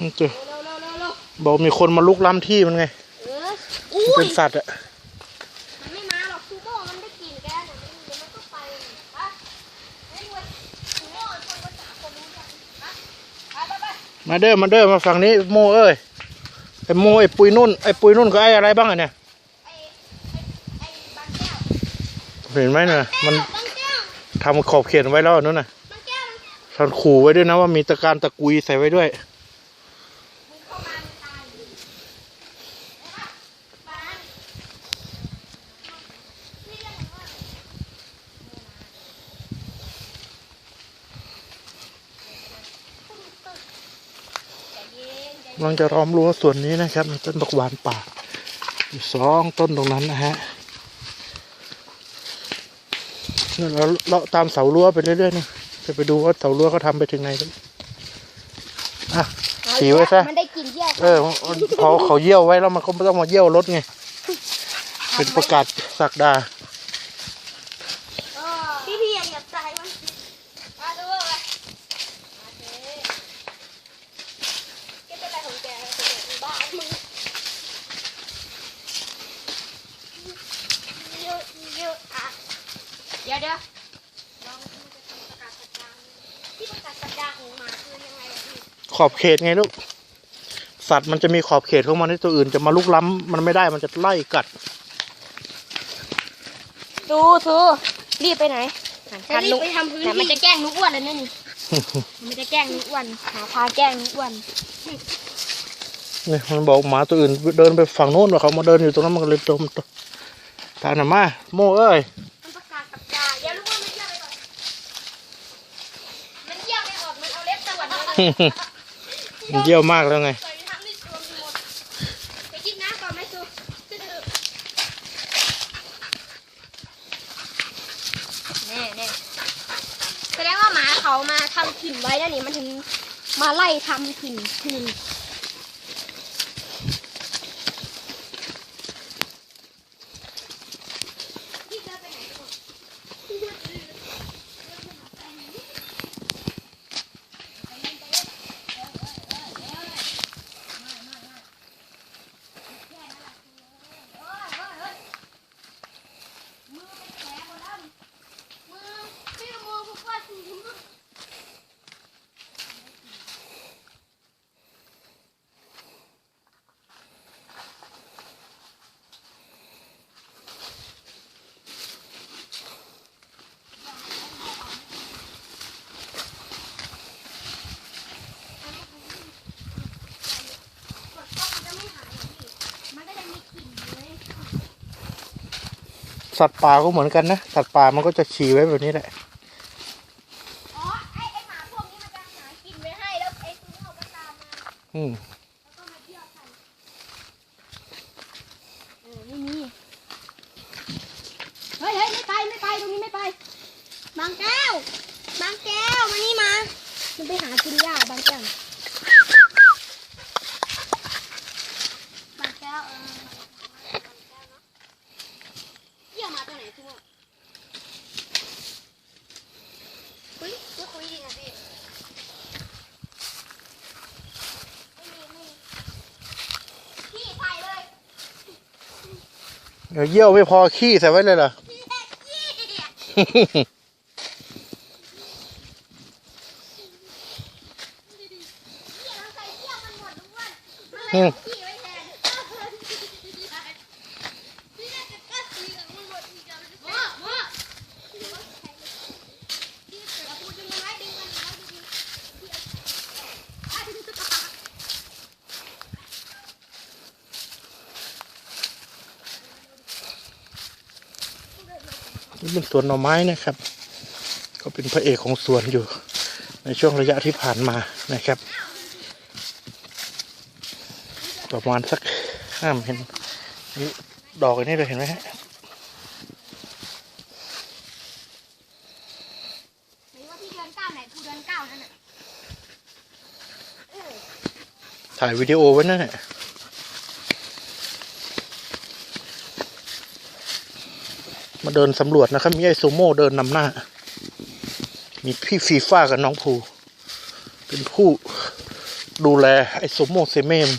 มันจะเร็วเร็วเร็วเร็วบอกมีคนมาลุกล้ำที่มันไงเอออุ้มันยเป็นสัตว์อะมันไม่มาหรอกซูโม่มันได้กลิ่นแกเนี่ยมันเดี๋ยวมันก็ไปไปไอ้เว้ยซูโม่คนภาษาคนรู้จักไปไปไปมาเด้อมาเด้อมาฝั่งนี้โมเอ้ยไอ้โมไอ้ปุยนุ่นไอ้ปุยนุ่นก็ไอ้อะไรบ้างอะเนี่ยไอ้ไอ้ไอ้บางแก้วเห็นไหมเนี่ยมันบางแก้วทำขอบเขตไว้แล้วนู่นน่ะบางแก้วท่านขู่ไว้ด้วยนะว่ามีตะการตะกุยใส่ไว้ด้วย มึงเข้ามามึงตายอยู่ไอ้บ้าบ้านนี่เรียกมันว่าใจเย็นใจเย็น กำลังจะล้อมรั้วส่วนนี้นะครับมีต้นบักหวานป่าอยู่สองต้นตรงนั้นนะฮะเนี่ยเราเลาะตามเสารั้วไปเรื่อยๆนะจะไปดูว่าเสารั้วเขาทำไปถึงไหนแล้วอะฉี่ไว้ซะมันได้กลินเยี่ยวเออพอเขาเยี่ยวไว้แล้วมันก็ไม่ต้องมาเยี่ยวรถไงเป็นประกาศสักดา พี่พี่อย่าเหยียบใจมันมาดูเลยมาเจ๊แกเป็นอะไรของแกเป็นบ้ามึงเยอะเยอะอะเดี๋ยวเดี๋ยวลองมันจะ ทำประกาศสัปดาห์ที่ประกาศสัปดาห์ของหมาคือยังไงอะพี่ขอบเขตไงลูก สัตว์มันจะมีขอบเขตของมันที่ตัวอื่นจะมาลุกล้ำมันไม่ได้มันจะไล่กัด ดูทูรีบไปไหนหันนุกแต่มันจะแกล้งนุกอ้วนแล้วนี่นี่ มันจะแกล้งนุกอ้วนหาพาแกล้งนุกอ้วนนี่มันบอกหมาตัวอื่นเดินไปฝั่งโน้นว่าเขามาเดินอยู่ตรงนั้นมันก็เลยจมตามหน่ะมาโมเอ้ย เลยมันเยี่ยวมากแล้วไงใส่ทั้งที่ตัวมีหมดไปกินน้ำก่อนไหมซูแน่แน่แสดงว่าหมาเขามาทำถิ่นไว้นะนี่มันถึงมาไล่ทำถิ่นถิ่น มือเป็นแผลหมดแล้วมือพี่มือพวกว่าสีมือ กดก็มันจะไม่หายหรอกพี่มันก็จะมีกลิ่นอยู่เลย สัตว์ป่าก็เหมือนกันนะ สัตว์ป่ามันก็จะฉี่ไว้แบบนี้แหละอ๋อไอ้ไอ้หมาพวกนี้มันจะหากินไว้ให้แล้วไอ้ตัวนี้เขาก็ตามมาอืมแล้วก็มาเที่ยวกันเออไม่มีเฮ้ยเฮ้ยไม่ไปไม่ไปตรงนี้ไม่ไป บางแก้ว บางแก้วมานี่มา มันไปหากินหญ้าบางแก้ว บางแก้วเออบางแก้วเนาะเยี่ยมมาตัวไหนคุณเฮ้ยไม่คุยดีนะพี่ไม่มีไม่มีพี่ใส่เลยเดี๋ยวเยี่ยวไม่พอขี้ใส่ไว้เลยเหรอ พี่แท็กซี่พี่เราใส่เที่ยวมันหมดทุกวันมันเลยพี่น่าจะกล้าตีกับมันหมดอีกแล้วหม้อหม้อพี่เราพูดดึงมันไว้ดึงมันไว้ดึงมันพี่เอา นี่เป็นสวนหน่อไม้นะครับ ก็เป็นพระเอกของสวนอยู่ ในช่วงระยะที่ผ่านมานะครับ ประมาณสักห้ามเห็นนี่ดอกอันนี้เลยเห็นไหมฮะไหนว่าพี่เดือนเก้าไหนกูเดือนเก้านั่นน่ะเออถ่ายวิดีโอไว้นั่นแหละ มาเดินสำรวจนะครับ มีไอ้ซูโม่เดินนำหน้า มีพี่ฟีฟ่ากับน้องภู เป็นผู้ดูแลไอ้ซูโม่เซเมมน